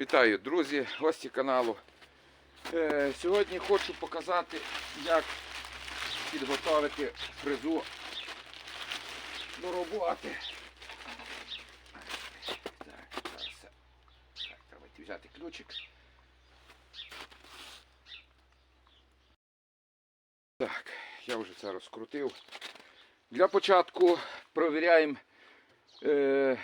Вітаю, друзі, гості каналу. Е, сьогодні хочу показати, як підготувати фрезу до роботи. Так, зараз. Так, треба взяти ключик. Так, я вже це розкрутив. Для початку провіряємо, е,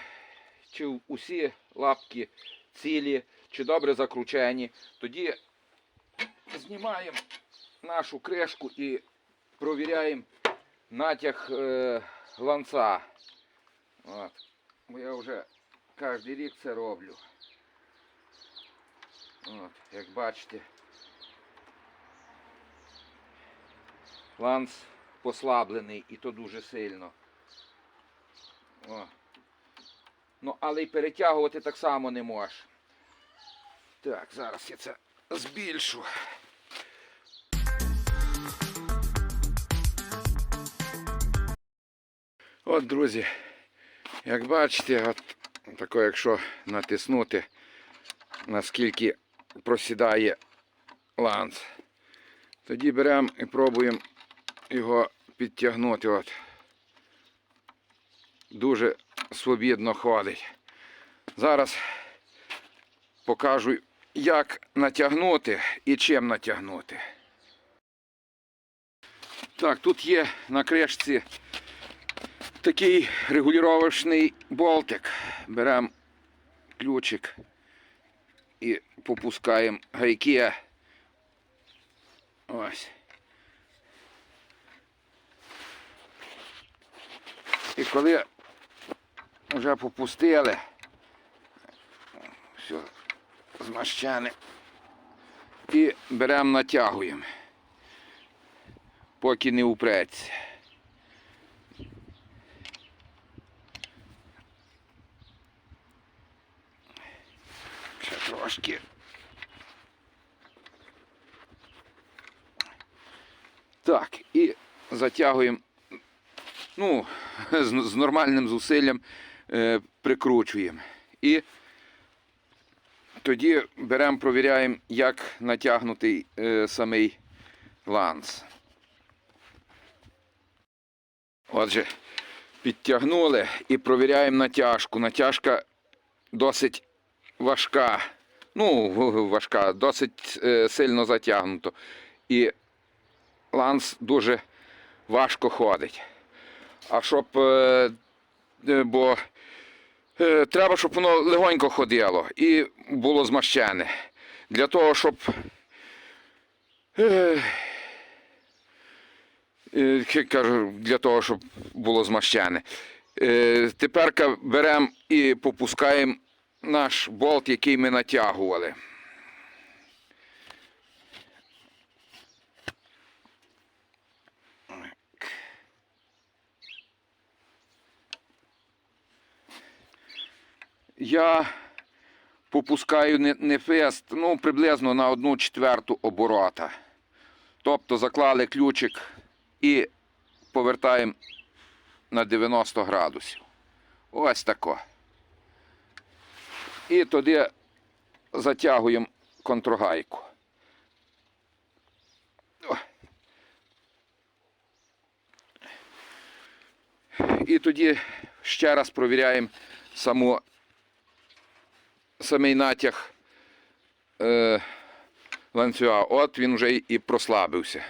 чи усі лапки цілі, чи добре закручені. Тоді знімаємо нашу кришку і провіряємо натяг е, ланца. От. Я вже кожен рік це роблю. От, як бачите, ланц послаблений і то дуже сильно. О. Ну, але й перетягувати так само не можеш. Так, зараз я це збільшу. От, друзі, як бачите, от тако, якщо натиснути, наскільки просідає ланц, тоді беремо і пробуємо його підтягнути. От. Дуже свобідно ходить. Зараз покажу, як натягнути і чим натягнути. Так, тут є на кришці такий регулювачний болтик. Беремо ключик і попускаємо гайки. Ось. І коли вже попустили, все змащене, і беремо натягуємо, поки не упреться. Ще трошки. Так, і затягуємо, ну, з, нормальним зусиллям е, прикручуємо. І тоді беремо, провіряємо, як натягнутий е, самий ланц. Отже, підтягнули і провіряємо натяжку. Натяжка досить важка. Ну, важка, досить е, сильно затягнуто. І ланц дуже важко ходить. А щоб. е, е, бо треба, щоб воно легонько ходило і було змащене. Для того, щоб. Е, е, кажу, для того, щоб було змащене. Е, тепер беремо і попускаємо наш болт, який ми натягували. Я попускаю не, не ну, приблизно на одну четверту оборота. Тобто заклали ключик і повертаємо на 90 градусів. Ось тако. І тоді затягуємо контргайку. І тоді ще раз провіряємо саму, самий натяг е, ланцюга. От він вже і прослабився.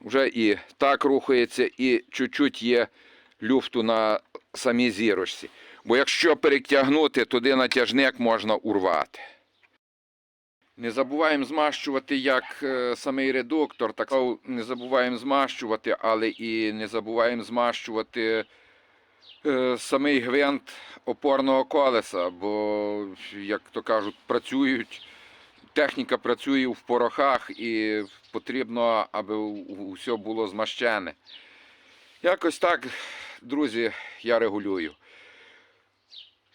Вже і так рухається, і чуть-чуть є люфту на самій зірочці. Бо якщо перетягнути, туди натяжник можна урвати. Не забуваємо змащувати як е, самий редуктор, так не забуваємо змащувати, але і не забуваємо змащувати самий гвинт опорного колеса, бо, як то кажуть, працюють, техніка працює в порохах і потрібно, аби все було змащене. Якось так, друзі, я регулюю.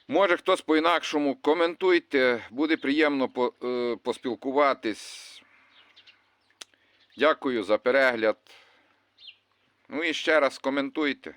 Може хтось по-інакшому коментуйте, буде приємно е, поспілкуватись. Дякую за перегляд. Ну і ще раз коментуйте.